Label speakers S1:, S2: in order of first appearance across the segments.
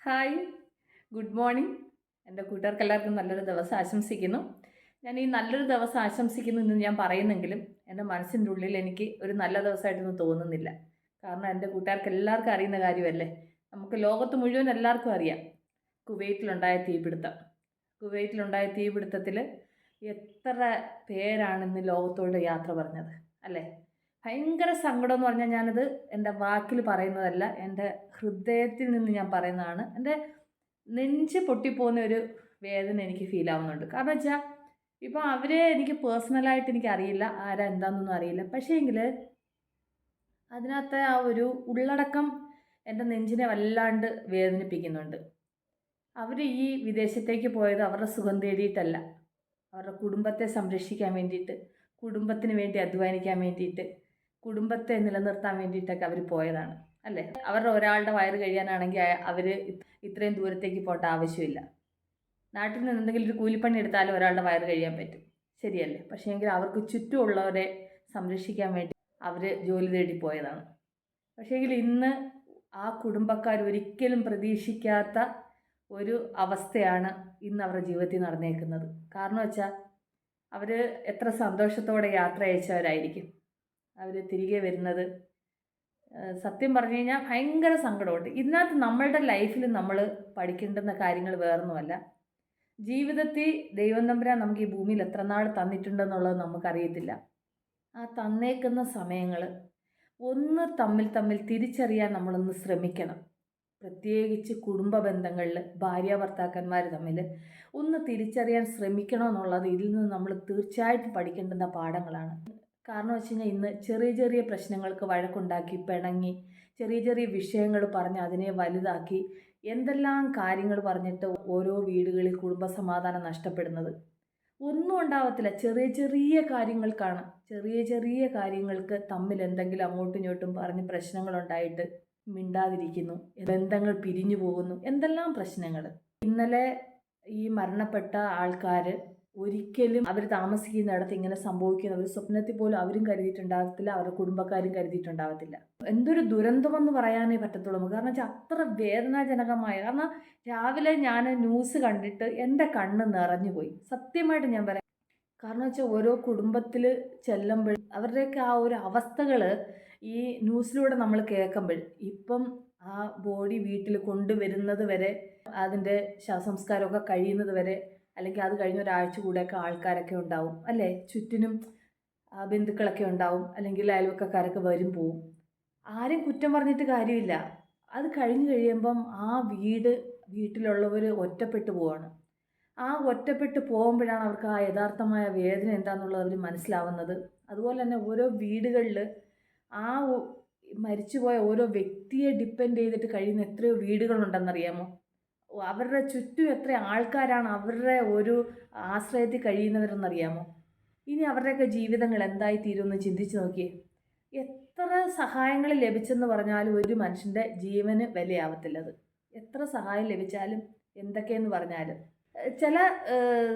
S1: Hi. Good morning. എന്റെ കൂട്ടുകാർക്ക് എല്ലാവർക്കും നല്ലൊരു ദിവസം ആശംസിക്കുന്നു. ഞാൻ ഈ നല്ലൊരു ദിവസം ആശംസിക്കുന്നു എന്ന് ഞാൻ പറയുന്നെങ്കിലും എന്റെ മനസ്സിന്റെ ഉള്ളിൽ എനിക്ക് ഒരു നല്ല ദിവസമായിട്ടൊന്നും തോന്നുന്നില്ല. കാരണം എന്റെ കൂട്ടുകാർക്ക് എല്ലാവർക്കും അറിയുന്ന കാര്യമല്ലേ? നമുക്ക് ലോകത്ത് മുഴുവൻ എല്ലാവർക്കും അറിയാം. കുവൈറ്റിലുണ്ടായ തീപിടുത്തം. കുവൈറ്റിലുണ്ടായ തീപിടുത്തത്തിൽ എത്ര പേരാണ് ഇന്ന് ലോകത്തോട് യാത്ര പറഞ്ഞത്? അല്ലേ? ഭയങ്കര സങ്കടം എന്ന് പറഞ്ഞാൽ ഞാനത് എന്റെ വാക്കിൽ പറയുന്നതല്ല എന്റെ ഹൃദയത്തിൽ നിന്ന് ഞാൻ പറയുന്നതാണ്. എന്റെ നെഞ്ച് പൊട്ടിപ്പോകുന്ന ഒരു വേദന എനിക്ക് ഫീൽ ആവുന്നുണ്ട്. കാരണം വെച്ചാൽ ഇപ്പോൾ അവരെ എനിക്ക് പേഴ്സണലായിട്ട് എനിക്ക് അറിയില്ല ആരാ എന്താണെന്നൊന്നും അറിയില്ല. പക്ഷേ എങ്കിൽ അതിനകത്തെ ആ ഒരു ഉള്ളടക്കം എന്റെ നെഞ്ചിനെ വല്ലാണ്ട് വേദനിപ്പിക്കുന്നുണ്ട്. അവർ ഈ വിദേശത്തേക്ക് പോയത് അവരുടെ സുഖം തേടിയിട്ടല്ല. അവരുടെ കുടുംബത്തെ സംരക്ഷിക്കാൻ വേണ്ടിയിട്ട് കുടുംബത്തിന് വേണ്ടി അധ്വാനിക്കാൻ വേണ്ടിയിട്ട് കുടുംബത്തെ നിലനിർത്താൻ വേണ്ടിയിട്ടൊക്കെ അവർ പോയതാണ് അല്ലേ? അവരുടെ ഒരാളുടെ വയറ് കഴിയാനാണെങ്കിൽ അവർ ഇത്രയും ദൂരത്തേക്ക് പോകേണ്ട ആവശ്യമില്ല. നാട്ടിൽ നിന്ന് എന്തെങ്കിലും ഒരു കൂലിപ്പണി എടുത്താലും ഒരാളുടെ വയറ് കഴിയാൻ പറ്റും. ശരിയല്ലേ? പക്ഷേ എങ്കിൽ അവർക്ക് ചുറ്റുമുള്ളവരെ സംരക്ഷിക്കാൻ വേണ്ടി അവർ ജോലി തേടി പോയതാണ്. പക്ഷേങ്കിൽ ഇന്ന് ആ കുടുംബക്കാർ ഒരിക്കലും പ്രതീക്ഷിക്കാത്ത ഒരു അവസ്ഥയാണ് ഇന്ന് അവരുടെ ജീവിതത്തിൽ നടന്നേക്കുന്നത്. കാരണം വെച്ചാൽ അവർ എത്ര സന്തോഷത്തോടെ യാത്ര അയച്ചവരായിരിക്കും. അവർ തിരികെ വരുന്നത്. സത്യം പറഞ്ഞു കഴിഞ്ഞാൽ ഭയങ്കര സങ്കടമുണ്ട്. ഇതിനകത്ത് നമ്മളുടെ ലൈഫിൽ നമ്മൾ പഠിക്കേണ്ടുന്ന കാര്യങ്ങൾ വേറൊന്നുമല്ല. ജീവിതത്തിൽ ദൈവം തമ്പുരാൻ നമുക്ക് ഈ ഭൂമിയിൽ എത്ര നാൾ തന്നിട്ടുണ്ടെന്നുള്ളത് നമുക്കറിയത്തില്ല. ആ തന്നേക്കുന്ന സമയങ്ങൾ ഒന്ന് തമ്മിൽ തമ്മിൽ തിരിച്ചറിയാൻ നമ്മളൊന്ന് ശ്രമിക്കണം. പ്രത്യേകിച്ച് കുടുംബ ബന്ധങ്ങളിൽ ഭാര്യ ഭർത്താക്കന്മാർ തമ്മിൽ ഒന്ന് തിരിച്ചറിയാൻ ശ്രമിക്കണമെന്നുള്ളത് ഇതിൽ നിന്ന് നമ്മൾ തീർച്ചയായിട്ടും പഠിക്കേണ്ടുന്ന പാഠങ്ങളാണ്. കാരണം വെച്ച് കഴിഞ്ഞാൽ ഇന്ന് ചെറിയ ചെറിയ പ്രശ്നങ്ങൾക്ക് വഴക്കുണ്ടാക്കി പിണങ്ങി ചെറിയ ചെറിയ വിഷയങ്ങൾ പറഞ്ഞ് അതിനെ വലുതാക്കി എന്തെല്ലാം കാര്യങ്ങൾ പറഞ്ഞിട്ട് ഓരോ വീടുകളിൽ കുടുംബസമാധാനം നഷ്ടപ്പെടുന്നത്. ഒന്നും ഉണ്ടാവത്തില്ല. ചെറിയ ചെറിയ കാര്യങ്ങൾക്കാണ്. ചെറിയ ചെറിയ കാര്യങ്ങൾക്ക് തമ്മിൽ എന്തെങ്കിലും അങ്ങോട്ടും ഇങ്ങോട്ടും പറഞ്ഞ് പ്രശ്നങ്ങളുണ്ടായിട്ട് മിണ്ടാതിരിക്കുന്നു. ബന്ധങ്ങൾ പിരിഞ്ഞു പോകുന്നു. എന്തെല്ലാം പ്രശ്നങ്ങൾ? ഇന്നലെ ഈ മരണപ്പെട്ട ആൾക്കാർ ഒരിക്കലും അവർ താമസിക്കുന്നിടത്ത് ഇങ്ങനെ സംഭവിക്കുന്ന ഒരു സ്വപ്നത്തിൽ പോലും അവരും കരുതിയിട്ടുണ്ടാകത്തില്ല അവരുടെ കുടുംബക്കാരും കരുതിയിട്ടുണ്ടാകത്തില്ല എന്തൊരു ദുരന്തമെന്ന് പറയാനേ പറ്റത്തുള്ളൂ. കാരണം വെച്ചാൽ അത്ര വേദനാജനകമായ കാരണം രാവിലെ ഞാൻ ന്യൂസ് കണ്ടിട്ട് എന്റെ കണ്ണ് നിറഞ്ഞു പോയി. സത്യമായിട്ട് ഞാൻ പറയാം. കാരണം വെച്ചാൽ ഓരോ കുടുംബത്തിൽ ചെല്ലുമ്പോൾ അവരുടെയൊക്കെ ആ ഒരു അവസ്ഥകൾ ഈ ന്യൂസിലൂടെ നമ്മൾ കേൾക്കുമ്പോൾ ഇപ്പം ആ ബോഡി വീട്ടിൽ കൊണ്ടുവരുന്നത് വരെ അതിന്റെ ശവസംസ്കാരമൊക്കെ കഴിയുന്നത് വരെ അല്ലെങ്കിൽ അത് കഴിഞ്ഞ ഒരാഴ്ച കൂടെയൊക്കെ ആൾക്കാരൊക്കെ ഉണ്ടാവും അല്ലേ? ചുറ്റിനും ബന്ധുക്കളൊക്കെ ഉണ്ടാവും അല്ലെങ്കിൽ അയൽവക്കക്കാരൊക്കെ വരും പോവും. ആരും കുറ്റം പറഞ്ഞിട്ട് കാര്യമില്ല. അത് കഴിഞ്ഞ് കഴിയുമ്പം ആ വീട് വീട്ടിലുള്ളവർ ഒറ്റപ്പെട്ടു പോവാണ്. ആ ഒറ്റപ്പെട്ട് പോകുമ്പോഴാണ് അവർക്ക് ആ യഥാർത്ഥമായ വേദന എന്താണെന്നുള്ളത് അവർ മനസ്സിലാവുന്നത്. അതുപോലെ തന്നെ ഓരോ വീടുകളിൽ ആ മരിച്ചുപോയ ഓരോ വ്യക്തിയെ ഡിപ്പെൻഡ് ചെയ്തിട്ട് കഴിയുന്ന എത്രയോ വീടുകളുണ്ടെന്നറിയാമോ? അവരുടെ ചുറ്റും എത്ര ആൾക്കാരാണ് അവരുടെ ഒരു ആശ്രയത്തിൽ കഴിയുന്നവരെന്നറിയാമോ? ഇനി അവരുടെയൊക്കെ ജീവിതങ്ങൾ എന്തായി തീരുമെന്ന് ചിന്തിച്ച് നോക്കിയേ. എത്ര സഹായങ്ങൾ ലഭിച്ചെന്ന് പറഞ്ഞാലും ഒരു മനുഷ്യന്റെ ജീവന് വിലയാവത്തില്ലത്. എത്ര സഹായം ലഭിച്ചാലും എന്തൊക്കെയെന്ന് പറഞ്ഞാലും. ചില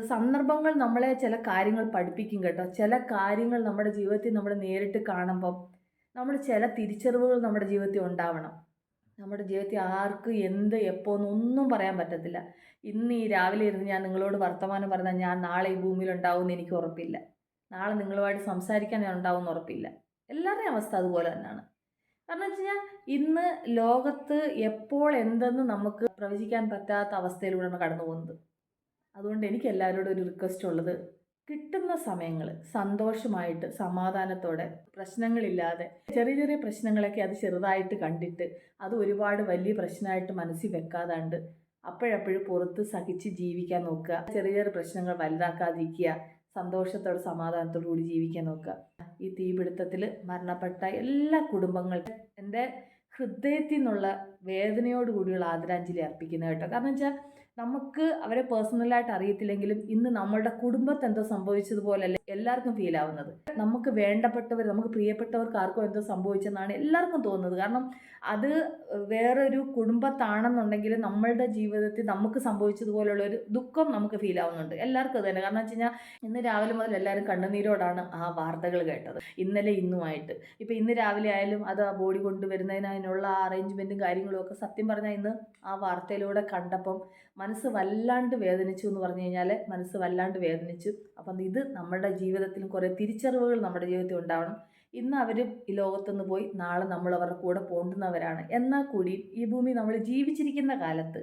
S1: സന്ദർഭങ്ങൾ നമ്മളെ ചില കാര്യങ്ങൾ പഠിപ്പിക്കും കേട്ടോ. ചില കാര്യങ്ങൾ നമ്മുടെ ജീവിതത്തിൽ നമ്മൾ നേരിട്ട് കാണുമ്പം നമ്മൾ ചില തിരിച്ചറിവുകൾ നമ്മുടെ ജീവിതത്തിൽ ഉണ്ടാവണം. നമ്മുടെ ജീവിതത്തിൽ ആർക്ക് എന്ത് എപ്പോൾ ഒന്നും പറയാൻ പറ്റത്തില്ല. ഇന്ന് ഈ രാവിലെ ഇരുന്ന് ഞാൻ നിങ്ങളോട് വർത്തമാനം പറഞ്ഞാൽ ഞാൻ നാളെ ഈ ഭൂമിയിൽ ഉണ്ടാവുമെന്ന് എനിക്ക് ഉറപ്പില്ല. നാളെ നിങ്ങളുമായിട്ട് സംസാരിക്കാൻ ഞാൻ ഉണ്ടാവുമെന്ന് ഉറപ്പില്ല. എല്ലാവരുടെയും അവസ്ഥ അതുപോലെ തന്നെയാണ്. കാരണം വെച്ച് കഴിഞ്ഞാൽ ഇന്ന് ലോകത്ത് എപ്പോൾ എന്തെന്ന് നമുക്ക് പ്രവചിക്കാൻ പറ്റാത്ത അവസ്ഥയിലൂടെയാണ് കടന്നു പോകുന്നത് അതുകൊണ്ട് എനിക്ക് എല്ലാവരോടും ഒരു റിക്വസ്റ്റ് ഉള്ളത്. കിട്ടുന്ന സമയങ്ങൾ സന്തോഷമായിട്ട് സമാധാനത്തോടെ പ്രശ്നങ്ങളില്ലാതെ ചെറിയ ചെറിയ പ്രശ്നങ്ങളൊക്കെ അത് ചെറുതായിട്ട് കണ്ടിട്ട് അത് ഒരുപാട് വലിയ പ്രശ്നമായിട്ട് മനസ്സിൽ വെക്കാതാണ്ട് അപ്പോഴപ്പോഴും പുറത്ത് സഹിച്ച് ജീവിക്കാൻ നോക്കുക ചെറിയ ചെറിയ പ്രശ്നങ്ങൾ വലുതാക്കാതിരിക്കുക സന്തോഷത്തോടെ സമാധാനത്തോടു കൂടി ജീവിക്കാൻ നോക്കുക. ഈ തീപിടുത്തത്തിൽ മരണപ്പെട്ട എല്ലാ കുടുംബങ്ങൾക്കും എന്റെ ഹൃദയത്തിൽ നിന്നുള്ള വേദനയോടുകൂടിയുള്ള ആദരാഞ്ജലി അർപ്പിക്കുന്നത് കേട്ടോ. കാരണം വെച്ചാൽ നമുക്ക് അവരെ പേഴ്സണലായിട്ട് അറിയത്തില്ലെങ്കിലും ഇന്ന് നമ്മളുടെ കുടുംബത്ത് എന്തോ സംഭവിച്ചതുപോലല്ല എല്ലാവർക്കും ഫീൽ ആവുന്നത്. നമുക്ക് വേണ്ടപ്പെട്ടവർ നമുക്ക് പ്രിയപ്പെട്ടവർക്ക് ആർക്കും എന്തോ സംഭവിച്ചെന്നാണ് എല്ലാവർക്കും തോന്നുന്നത്. കാരണം അത് വേറൊരു കുടുംബത്താണെന്നുണ്ടെങ്കിൽ നമ്മളുടെ ജീവിതത്തിൽ നമുക്ക് സംഭവിച്ചതുപോലുള്ള ഒരു ദുഃഖം നമുക്ക് ഫീൽ ആവുന്നുണ്ട്. എല്ലാവർക്കും അത് തന്നെ. കാരണം വെച്ച് കഴിഞ്ഞാൽ ഇന്ന് രാവിലെ മുതൽ എല്ലാവരും കണ്ണുനീരോടാണ് ആ വാർത്തകൾ കേട്ടത്. ഇന്നലെ ഇന്നുമായിട്ട്. ഇപ്പം ഇന്ന് രാവിലെ ആയാലും അത് ആ ബോഡി കൊണ്ടുവരുന്നതിനുള്ള അറേഞ്ച്മെന്റും കാര്യങ്ങളും ഒക്കെ സത്യം പറഞ്ഞാൽ ഇന്ന് ആ വാർത്തയിലൂടെ കണ്ടപ്പം മനസ്സ് വല്ലാണ്ട് വേദനിച്ചു എന്ന് പറഞ്ഞു കഴിഞ്ഞാൽ മനസ്സ് വല്ലാണ്ട് വേദനിച്ചു. അപ്പം ഇത് നമ്മുടെ ജീവിതത്തിലും കുറേ തിരിച്ചറിവുകൾ നമ്മുടെ ജീവിതത്തിൽ ഉണ്ടാവണം. ഇന്ന് അവർ ഈ ലോകത്തുനിന്ന് പോയി നാളെ നമ്മൾ അവരുടെ കൂടെ പോണ്ടുന്നവരാണ്. എന്നാൽ കൂടി ഈ ഭൂമി നമ്മൾ ജീവിച്ചിരിക്കുന്ന കാലത്ത്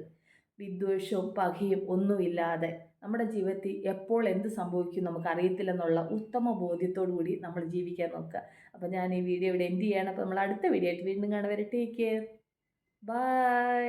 S1: വിദ്വേഷവും പകയും ഒന്നുമില്ലാതെ നമ്മുടെ ജീവിതത്തിൽ എപ്പോൾ എന്ത് സംഭവിക്കും നമുക്ക് അറിയത്തില്ലെന്നുള്ള ഉത്തമ ബോധ്യത്തോടു കൂടി നമ്മൾ ജീവിക്കാൻ നോക്കുക. അപ്പോൾ ഞാൻ ഈ വീഡിയോ ഇവിടെ എന്ത് ചെയ്യണം. അപ്പോൾ നമ്മൾ അടുത്ത വീഡിയോ ആയിട്ട് വീണ്ടും കാണുവരെ ടേക്ക് കെയർ ബൈ